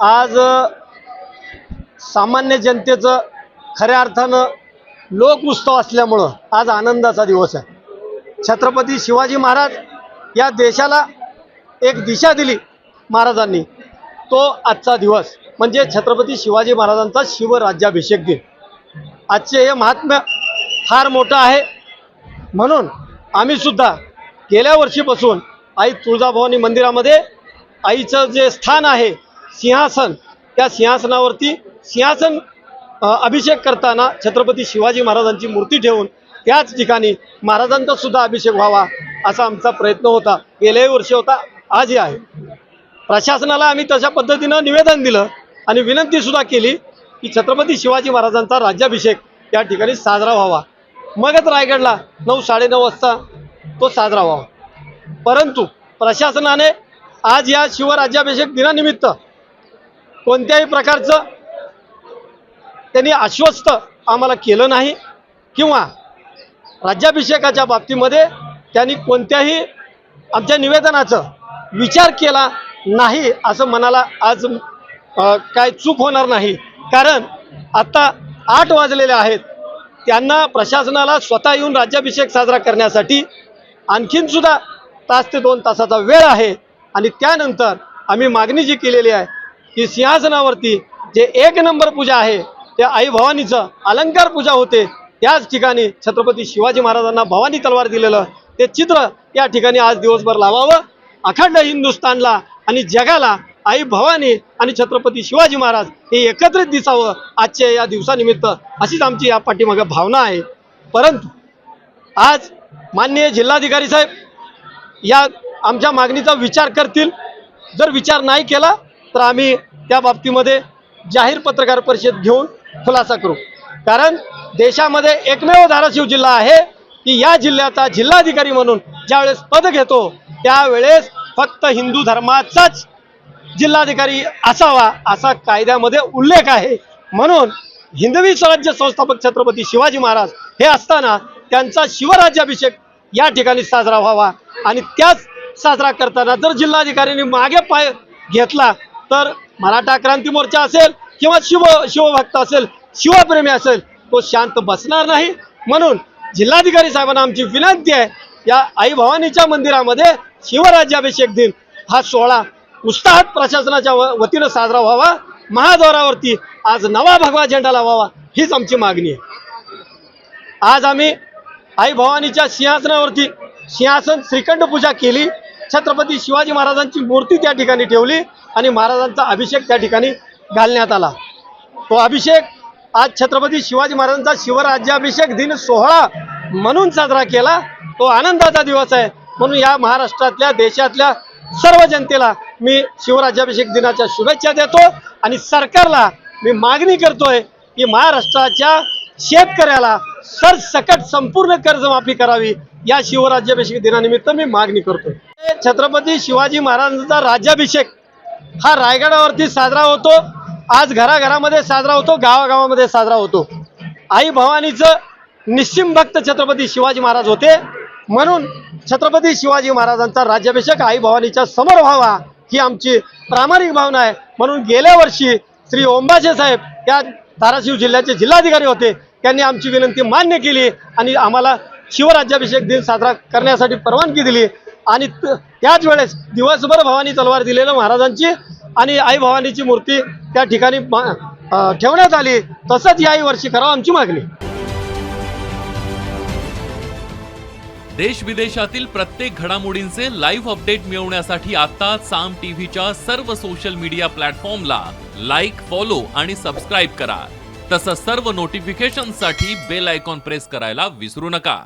आज सामान्य जनतेचं खऱ्या अर्थानं लोकउत्सव असल्यामुळं आज आनंदाचा दिवस आहे. छत्रपती शिवाजी महाराज या देशाला एक दिशा दिली महाराजांनी. तो आजचा दिवस म्हणजे छत्रपती शिवाजी महाराजांचा शिवराज्याभिषेक दिन. आजचे हे महात्म्य फार मोठं आहे. म्हणून आम्हीसुद्धा गेल्या वर्षीपासून आई तुळजाभवानी मंदिरामध्ये आईचं जे स्थान आहे सिंहासन त्या सिंहासनावरती सिंहासन अभिषेक करताना छत्रपती शिवाजी महाराजांची मूर्ती ठेवून त्याच ठिकाणी महाराजांचा सुद्धा अभिषेक व्हावा असा आमचा प्रयत्न होता. गेल्याही वर्षी होता आजही आहे. प्रशासनाला आम्ही तशा पद्धतीनं निवेदन दिलं आणि विनंती सुद्धा केली की छत्रपती शिवाजी महाराजांचा राज्याभिषेक या ठिकाणी साजरा व्हावा. मगच रायगडला नऊ साडेनऊ वाजता तो साजरा व्हावा. परंतु प्रशासनाने आज या शिवराज्याभिषेक दिनानिमित्त कोणत्याही प्रकारचं त्यांनी आश्वस्त आम्हाला केलं नाही किंवा राज्याभिषेकाच्या बाबतीमध्ये त्यांनी कोणत्याही आमच्या निवेदनाचं विचार केला नाही असं मनाला आज काय चूक होणार नाही. कारण आत्ता आठ वाजलेले आहेत. त्यांना प्रशासनाला स्वतः येऊन राज्याभिषेक साजरा करण्यासाठी आणखीन सुद्धा तास ते दोन तासाचा वेळ आहे. आणि त्यानंतर आम्ही मागणी जी केलेली आहे की सिंहासनावरती जे एक नंबर पूजा आहे त्या आई भवानीचं अलंकार पूजा होते. त्याच ठिकाणी छत्रपती शिवाजी महाराजांना भवानी तलवार दिलेलं ते चित्र या ठिकाणी आज दिवसभर लावावं. अखंड हिंदुस्थानला आणि जगाला आई भवानी आणि छत्रपती शिवाजी महाराज हे एकत्रित दिसावं आजच्या या दिवसानिमित्त अशीच आमची या पाठीमागे भावना आहे. परंतु आज माननीय जिल्हाधिकारी साहेब या आमच्या मागणीचा विचार करतील. जर विचार नाही केला तर आम्ही त्या बाबतीमध्ये जाहीर पत्रकार परिषद घेऊन खुलासा करू. कारण देशामध्ये एकमेव धाराशिव जिल्हा आहे की या जिल्ह्याचा जिल्हाधिकारी म्हणून ज्यावेळेस पद घेतो त्यावेळेस फक्त हिंदू धर्माचाच जिल्हाधिकारी असावा असा कायद्यामध्ये उल्लेख आहे. म्हणून हिंदवी स्वराज्य संस्थापक छत्रपती शिवाजी महाराज हे असताना त्यांचा शिवराज्याभिषेक या ठिकाणी साजरा व्हावा आणि त्याच साजरा करताना जर जिल्हाधिकाऱ्यांनी मागे पाय घेतला तर मराठा क्रांती मोर्चा असेल किंवा शिव शिवभक्त असेल शिवप्रेमी असेल तो शांत बसणार नाही. म्हणून जिल्हाधिकारी साहेबांना आमची विनंती आहे या आई भवानीच्या मंदिरामध्ये शिवराज्याभिषेक दिन हा सोहळा उत्साहात प्रशासनाच्या व- वतीनं साजरा व्हावा. महाद्वारावरती आज नवा भगवा झेंडा लावावा हीच आमची मागणी आहे. आज आम्ही आई भवानीच्या सिंहासनावरती सिंहासन श्रीखंड पूजा केली. छत्रपती शिवाजी महाराजांची मूर्ती त्या ठिकाणी ठेवली. आणि महाराजांचा अभिषेक त्या ठिकाणी घालण्यात आला. तो अभिषेक आज छत्रपती शिवाजी महाराजांचा शिवराज्याभिषेक दिन सोहळा म्हणून साजरा केला. तो आनंदाचा दिवस आहे. म्हणून या महाराष्ट्रातल्या देशातल्या सर्व जनतेला मी शिवराज्याभिषेक दिनाच्या शुभेच्छा देतो आणि सरकारला मी मागणी करतोय की महाराष्ट्राच्या शेतकऱ्याला सरसकट संपूर्ण कर्जमाफी करावी. या शिवराज्याभिषेक दिनानिमित्त मी मागणी करतोय. छत्रपती शिवाजी महाराजांचा राज्याभिषेक हा रायगडावरती साजरा होतो. आज घराघरामध्ये साजरा होतो गावागावामध्ये साजरा होतो. आई भवानीचं निश्चिम भक्त छत्रपती शिवाजी महाराज होते. म्हणून छत्रपती शिवाजी महाराजांचा राज्याभिषेक आई भवानीच्या समोर व्हावा ही आमची प्रामाणिक भावना आहे. म्हणून गेल्या वर्षी श्री ओंबाचे साहेब या धाराशिव जिल्ह्याचे जिल्हाधिकारी होते. त्यांनी आमची विनंती मान्य केली आणि आम्हाला शिवराज्याभिषेक दिन साजरा करण्यासाठी परवानगी दिली. आणि त्याच वेळेस दिवसभर भवानी तलवार दिलेलं महाराजांची आणि आई भवानीची मूर्ती त्या ठिकाणी ठेवण्यात आली. तसंच याही वर्षी करावं आमची मागणी. देश विदेशातील प्रत्येक घडामोडींचे लाईव्ह अपडेट मिळवण्यासाठी आता साम टीव्हीच्या सर्व सोशल मीडिया प्लॅटफॉर्मला लाईक फॉलो आणि सबस्क्राईब करा. तसंच सर्व नोटिफिकेशनसाठी बेल आयकॉन प्रेस करायला विसरू नका.